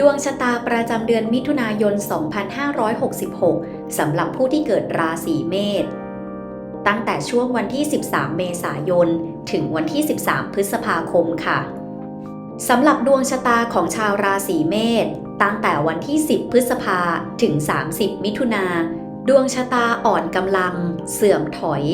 ดวงชะตาประจำเดือนมิถุนายน 2566 สำหรับผู้ที่เกิดราศีเมษ ตั้งแต่ช่วงวันที่ 13 เมษายน ถึงวันที่ 13 พฤษภาคมค่ะ สำหรับดวงชะตาของชาวราศีเมษ ตั้งแต่วันที่ 10 พฤษภาถึง 30 มิถุนา ดวงชะตาอ่อนกำลัง เสื่อมถอย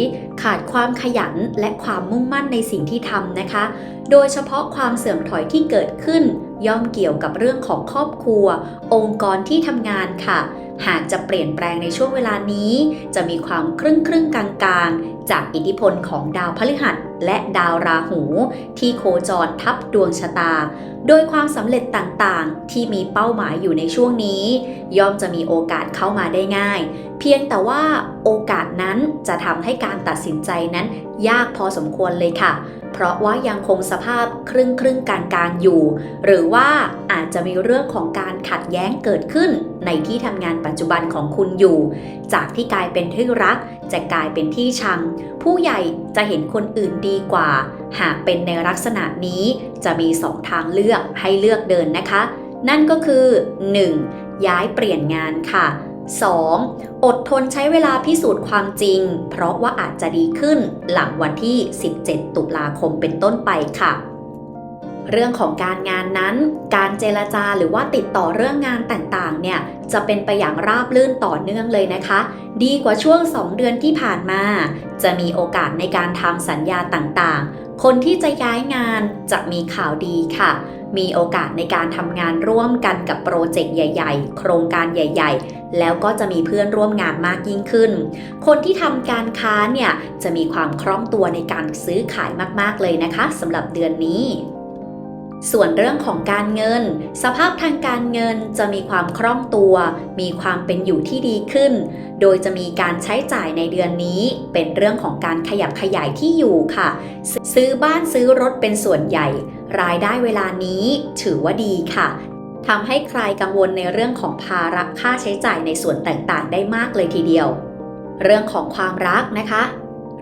ขาดความขยันและความมุ่งมั่นในสิ่งที่ทำนะคะ โดยเฉพาะความเสื่อมถอยที่เกิดขึ้น ย่อมเกี่ยวกับเรื่องของครอบครัว องค์กรที่ทำงานค่ะ หากจะเปลี่ยนแปลงในช่วงเวลานี้ จะมีความครึ่งครึ่งๆกลางจากอิทธิพลของดาวพฤหัสและดาวราหู ที่โคจรทับดวงชะตา โดยความสำเร็จต่างๆ ที่มีเป้าหมายอยู่ในช่วงนี้ ย่อมจะมีโอกาสเข้ามาได้ง่าย เพียงแต่ว่าโอกาสนั้นจะทำให้การตัดสินใจนั้นยากพอสมควรเลยค่ะ เพราะว่ายังคงสภาพครึ่งครึ่งกลางกลางอยู่ หรือว่าอาจจะมีเรื่องของการขัดแย้งเกิดขึ้น ในที่ทำงานปัจจุบันของคุณอยู่ จากที่กลายเป็นที่รัก จะกลายเป็นที่ชัง ผู้ใหญ่จะเห็นคนอื่นดีกว่า หากเป็นในลักษณะนี้จะมีสองทางเลือกให้เลือกเดินนะคะ นั่นก็คือ 1. ย้ายเปลี่ยนงานค่ะ 2. อดทนใช้เวลาพิสูจน์ความจริง เพราะว่าอาจจะดีขึ้นหลังวันที่ 17 ตุลาคมเป็นต้นไปค่ะ เรื่องของการงานนั้น การเจรจาหรือว่าติดต่อเรื่องงานต่างๆ เนี่ย จะเป็นไปอย่างราบรื่นต่อเนื่องเลยนะคะ ดีกว่าช่วง 2 เดือนที่ผ่านมา จะมีโอกาสในการทำสัญญาต่างๆ คนที่จะย้ายงานจะมีข่าวดีค่ะ มีโอกาสในการทำงานร่วมกันกับโปรเจกต์ใหญ่ ๆ โครงการใหญ่ ๆ แล้วก็จะมีเพื่อนร่วมงานมากยิ่งขึ้น คนที่ทำการค้าเนี่ยจะมีความคล่องตัวในการซื้อขายมากๆเลยนะคะสำหรับเดือนนี้ ส่วนเรื่องของการเงิน สภาพทางการเงินจะมีความคล่องตัว มีความเป็นอยู่ที่ดีขึ้น โดยจะมีการใช้จ่ายในเดือนนี้ เป็นเรื่องของการขยับขยายที่อยู่ค่ะ ซื้อบ้านซื้อรถเป็นส่วนใหญ่ รายได้เวลานี้ถือว่าดีค่ะทำให้ใครกังวลในเรื่องของภาระค่าใช้จ่ายในส่วนต่างๆ ได้มากเลยทีเดียว เรื่องของความรักนะคะ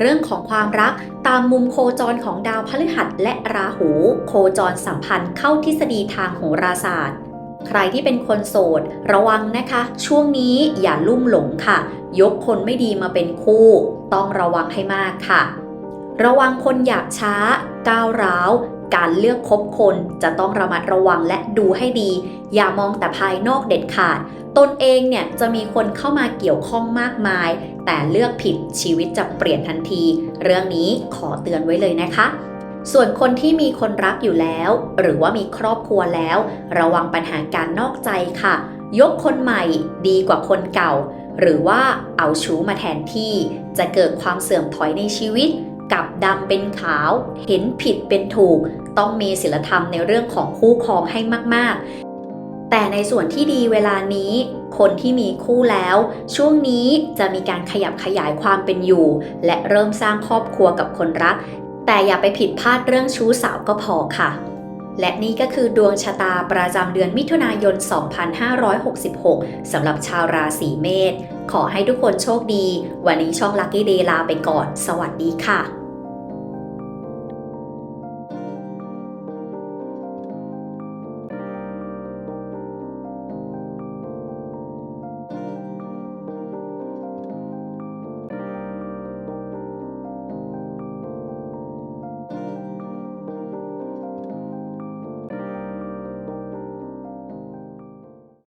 เรื่องของความรักตามมุมโคจรของดาวพฤหัสและราหู โคจรสัมพันธ์เข้าทฤษฎีทางโหราศาสตร์ ใครที่เป็นคนโสด ระวังนะคะ ช่วงนี้อย่าลุ่มหลงค่ะ ยกคนไม่ดีมาเป็นคู่ ต้องระวังให้มากค่ะ ระวังคนหยาบช้า ก้าวร้าวการเลือกคบคนจะต้องระมัดระวังและดูให้ดี อย่ามองแต่ภายนอกเด็ดขาด ตนเองเนี่ยจะมีคนเข้ามาเกี่ยวข้องมากมาย แต่เลือกผิดชีวิตจะเปลี่ยนทันที เรื่องนี้ขอเตือนไว้เลยนะคะ ส่วนคนที่มีคนรักอยู่แล้ว หรือว่ามีครอบครัวแล้ว ระวังปัญหาการนอกใจค่ะ ยกคนใหม่ดีกว่าคนเก่า หรือว่าเอาชู้มาแทนที่ จะเกิดความเสื่อมถอยในชีวิตกลับดำเป็นขาว เห็นผิดเป็นถูก ต้องมีศีลธรรมในเรื่องของคู่ครองให้มากๆ แต่ในส่วนที่ดีเวลานี้ คนที่มีคู่แล้ว ช่วงนี้จะมีการขยับขยายความเป็นอยู่ และเริ่มสร้างครอบครัวกับคนรัก แต่อย่าไปผิดพลาดเรื่องชู้สาวก็พอค่ะ และนี่ก็คือดวงชะตาประจำเดือนมิถุนายน 2566 สำหรับชาวราศีเมษ ขอให้ทุกคนโชคดี วันนี้ช่อง Lucky Day ลาไปก่อน สวัสดีค่ะ